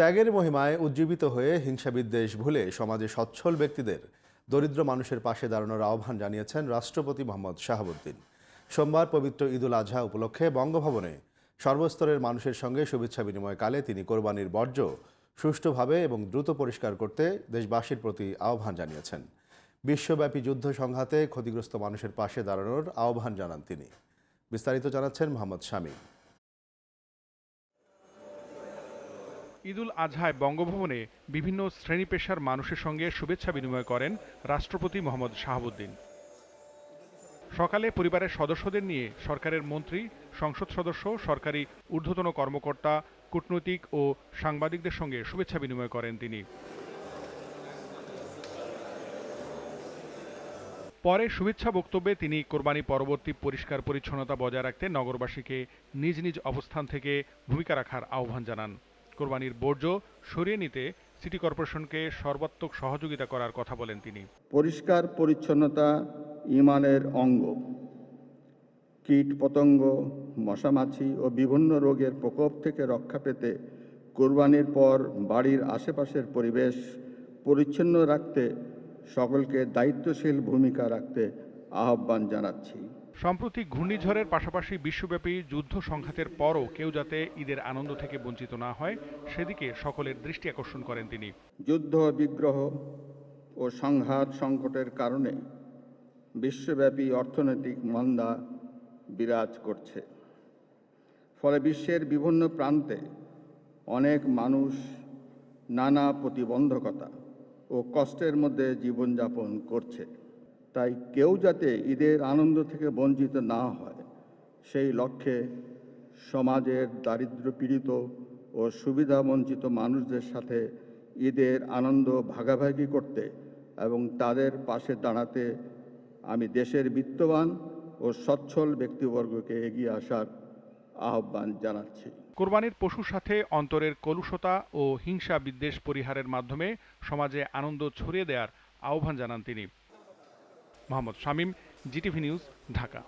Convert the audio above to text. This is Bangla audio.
ত্যাগের মহিমায় উজ্জীবিত হয়ে হিংসা বিদ্বেষ ভুলে সমাজে সচ্ছল ব্যক্তিদের দরিদ্র মানুষের পাশে দাঁড়ানোর আহ্বান জানিয়েছেন রাষ্ট্রপতি মোহাম্মদ শাহাবুদ্দিন। সোমবার পবিত্র ঈদুল আজহা উপলক্ষে বঙ্গভবনে সর্বস্তরের মানুষের সঙ্গে শুভেচ্ছা বিনিময়কালে তিনি কোরবানির বর্জ্য সুষ্ঠুভাবে এবং দ্রুত পরিষ্কার করতে দেশবাসীর প্রতি আহ্বান জানিয়েছেন। বিশ্বব্যাপী যুদ্ধ সংঘাতে ক্ষতিগ্রস্ত মানুষের পাশে দাঁড়ানোর আহ্বান জানান তিনি। বিস্তারিত জানাচ্ছেন মোহাম্মদ শামীম। ঈদুল আজহায় বঙ্গভবনে বিভিন্ন শ্রেণি পেশার মানুষের সঙ্গে শুভেচ্ছা বিনিময় করেন রাষ্ট্রপতি মোহাম্মদ শাহাবুদ্দিন। সকালে পরিবারের সদস্যদের নিয়ে সরকারের মন্ত্রী, সংসদ সদস্য, সরকারি ঊর্ধ্বতন কর্মকর্তা, কূটনৈতিক ও সাংবাদিকদের সঙ্গে শুভেচ্ছা বিনিময় করেন তিনি। পরে শুভেচ্ছা বক্তব্যে তিনি কোরবানি পরবর্তী পরিষ্কার পরিচ্ছন্নতা বজায় রাখতে নগরবাসীকে নিজ নিজ অবস্থান থেকে ভূমিকা রাখার আহ্বান জানান। কোরবানির বর্জ্য সরিয়ে নিতে সিটি কর্পোরেশনকে সর্বাত্মক সহযোগিতা করার কথা বলেন তিনি। পরিষ্কার পরিচ্ছন্নতা ইমানের অঙ্গ। কীট পতঙ্গ, মশামাছি ও বিভিন্ন রোগের প্রকোপ থেকে রক্ষা পেতে কোরবানির পর বাড়ির আশেপাশের পরিবেশ পরিচ্ছন্ন রাখতে সকলকে দায়িত্বশীল ভূমিকা রাখতে আহ্বান জানাচ্ছি। সম্প্রতি ঘূর্ণিঝড়ের পাশাপাশি বিশ্বব্যাপী যুদ্ধ সংঘাতের পরও কেউ যাতে ঈদের আনন্দ থেকে বঞ্চিত না হয়, সেদিকে সকলের দৃষ্টি আকর্ষণ করেন তিনি। যুদ্ধ, বিগ্রহ ও সংঘাত সংকটের কারণে বিশ্বব্যাপী অর্থনৈতিক মন্দা বিরাজ করছে। ফলে বিশ্বের বিভিন্ন প্রান্তে অনেক মানুষ নানা প্রতিবন্ধকতা ও কষ্টের মধ্যে জীবনযাপন করছে। তাই কেউ যাতে ঈদের আনন্দ থেকে বঞ্চিত না হয়, সেই লক্ষ্যে সমাজের দারিদ্র পীড়িত ও সুবিধাবঞ্চিত মানুষদের সাথে ঈদের আনন্দ ভাগাভাগি করতে এবং তাদের পাশে দাঁড়াতে আমি দেশের বিত্তবান ও সচ্ছল ব্যক্তিবর্গকে এগিয়ে আসার আহ্বান জানাচ্ছি। কোরবানির পশুর সাথে অন্তরের কলুষতা ও হিংসা বিদ্বেষ পরিহারের মাধ্যমে সমাজে আনন্দ ছড়িয়ে দেওয়ার আহ্বান জানান তিনি। Mohammad Shamim GTV news Dhaka.